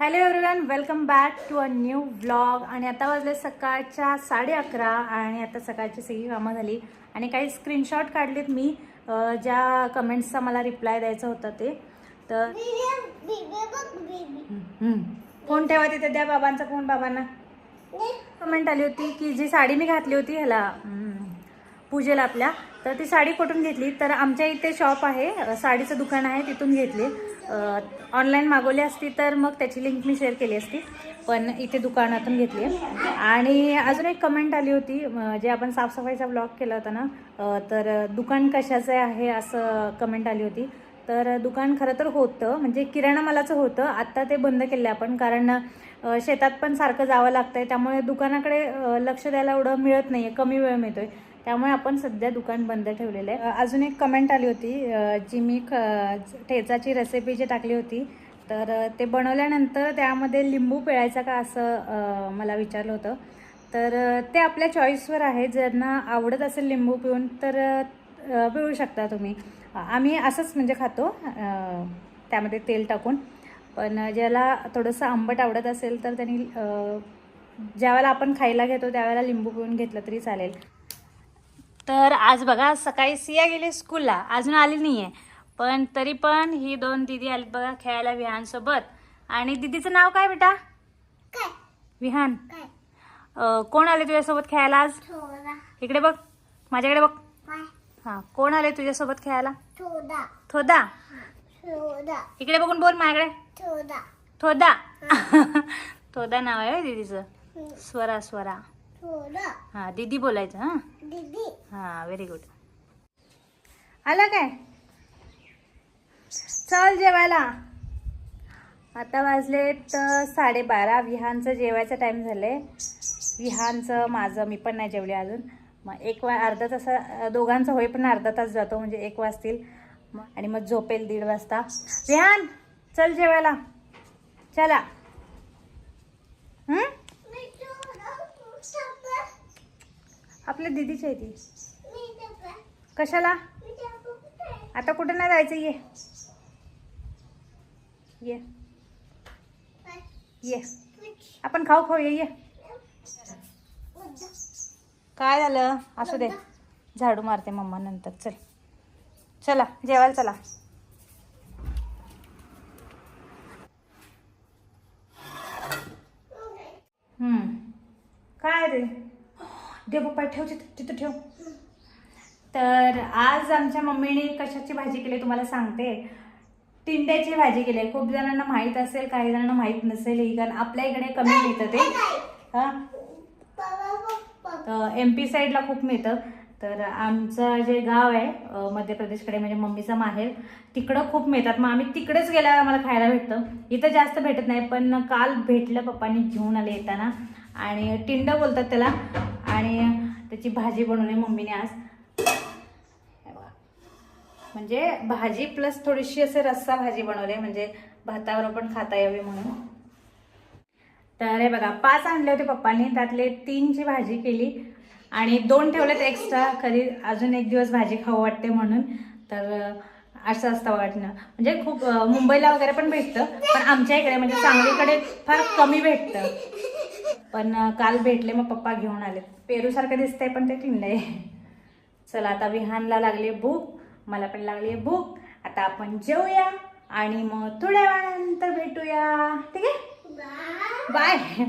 Hello everyone welcome back to a new vlog आणि आता वाजले सकाळच्या साडे अकरा आणि आता सकाळची सगळी कामं झाली. आणि काही स्क्रीनशॉट काढलेत मी. ज्या कमेंट्सचा मला रिप्लाय द्यायचा होता ते. तर. फोन ठेवा तिथे द्या बाबांचा फोन बाबांना. कमेंट आली होती की जी साडी मी घातली होती ह्याला. पूजेला आपल्या. तर ती साडी कुठून घेतली? तर आमच्या इथे शॉप आहे. साडीचं दुकान आहे तिथून घेतली. ऑनलाईन मागवली असती तर मग त्याची लिंक मी शेअर केली असती. पण इथे दुकानातून घेतली. आणि अजून एक कमेंट आली होती जे आपण साफसफाईचा ब्लॉग केला होता ना तर दुकान कशाचं आहे असं कमेंट आली होती. तर दुकान खरं तर होतं म्हणजे किराणा मालाचं होतं. आत्ता ते बंद केलं आपण कारण शेतात पण सारखं जावं लागतंय. त्यामुळे दुकानाकडे लक्ष द्यायला एवढं मिळत नाहीये कमी वेळ मिळतोय. त्यामुळे आपण सध्या दुकान बंद ठेवलेलं आहे. अजून एक कमेंट आली होती जी मी ख ठेचाची रेसिपी जी टाकली होती तर ते बनवल्यानंतर त्यामध्ये लिंबू पिळायचा का असं मला विचारलं होतं. तर ते आपल्या चॉईसवर आहे. ज्यांना आवडत असेल लिंबू पिऊन तर पिळू शकता तुम्ही. आम्ही असंच म्हणजे खातो त्यामध्ये तेल टाकून. पण ज्याला थोडंसं आंबट आवडत असेल तर त्यांनी ज्यावेळेला आपण खायला घेतो त्यावेळेला लिंबू पिऊन घेतलं तरी चालेल. तर आज बघा सकाळी सिया गेली स्कूलला. अजून आली नाही आहे पण तरी पण ही दोन दिदी आली बघा खेळायला विहानसोबत आणि दिदीचं नाव काय बेटा? विहान. कोण आले तुझ्यासोबत खेळायला आज? इकडे बघ. माझ्याकडे बघ. हा कोण आले तुझ्यासोबत खेळायला? थोदा. इकडे बघून बोल माझ्याकडे. थोदा. थोदा नाव आहे दीदीचं. स्वरा स्वरा. हा दीदी बोलायचं हा? हा व्हेरी गुड आला काय? चल जेवायला. आता वाजलेत साडेबारा. विहानचं जेवायचा टाइम झालंय विहानचं माझं मी पण नाही जेवले अजून. मग एक वा अर्धा तासा दोघांचं होई पण अर्धा तास जातो म्हणजे एक वाजतील. मग आणि मग झोपेल दीड वाजता. विहान चल जेवायला. चला. हं? आपल्या दिदीची आहे ती. कशाला? आता कुठे नाही जायचं? ये. ये. ये. आपण खाऊ खाऊ ये ये. काय झालं? असू दे. झाडू मारते मम्मा नंतर. चल. चला. जेवायला चला. हम्म. काय रे? दे पप्पा ठेव तिथं तिथं ठेव. तर आज आमच्या मम्मीने कशाची भाजी केली तुम्हाला सांगते. टिंड्याची भाजी केली आहे. खूप जणांना माहीत असेल काही जणांना माहीत नसेल ही कारण आपल्या इकडे कमी मिळतं ते. एम पी साईडला खूप मिळतं. तर आमचं जे गाव आहे मध्य प्रदेशकडे म्हणजे मम्मीचं माहेर तिकडं खूप मिळतात. मग आम्ही तिकडेच गेल्यावर आम्हाला खायला भेटतं. इथं जास्त भेटत नाही पण काल भेटलं पप्पांनी घेऊन आले येताना. आणि टिंड बोलतात त्याला. आणि त्याची भाजी बनवली मम्मीने आज. म्हणजे भाजी प्लस थोडीशी असे रस्सा भाजी बनवले म्हणजे भातावर पण खाता यावी म्हणून. तर हे बघा पाच आणले होते पप्पांनी त्यातले तीनची भाजी केली आणि दोन ठेवलेत एक्स्ट्रा कधी अजून एक दिवस भाजी खाऊ वाटते म्हणून. तर असं असतं वाटणं. म्हणजे खूप मुंबईला वगैरे पण भेटतं पण आमच्या इकडे म्हणजे सांगलीकडे फार कमी भेटतं. पण काल भेटले मग पप्पा घेऊन आले. पेरूसारखं दिसतंय पण ते टिंड आहे चला आता विहानला लागली भूक मला पण लागली भूक. आता आपण जेवूया आणि मग थोड्या वेळानंतर भेटूया. ठीक आहे? बाय.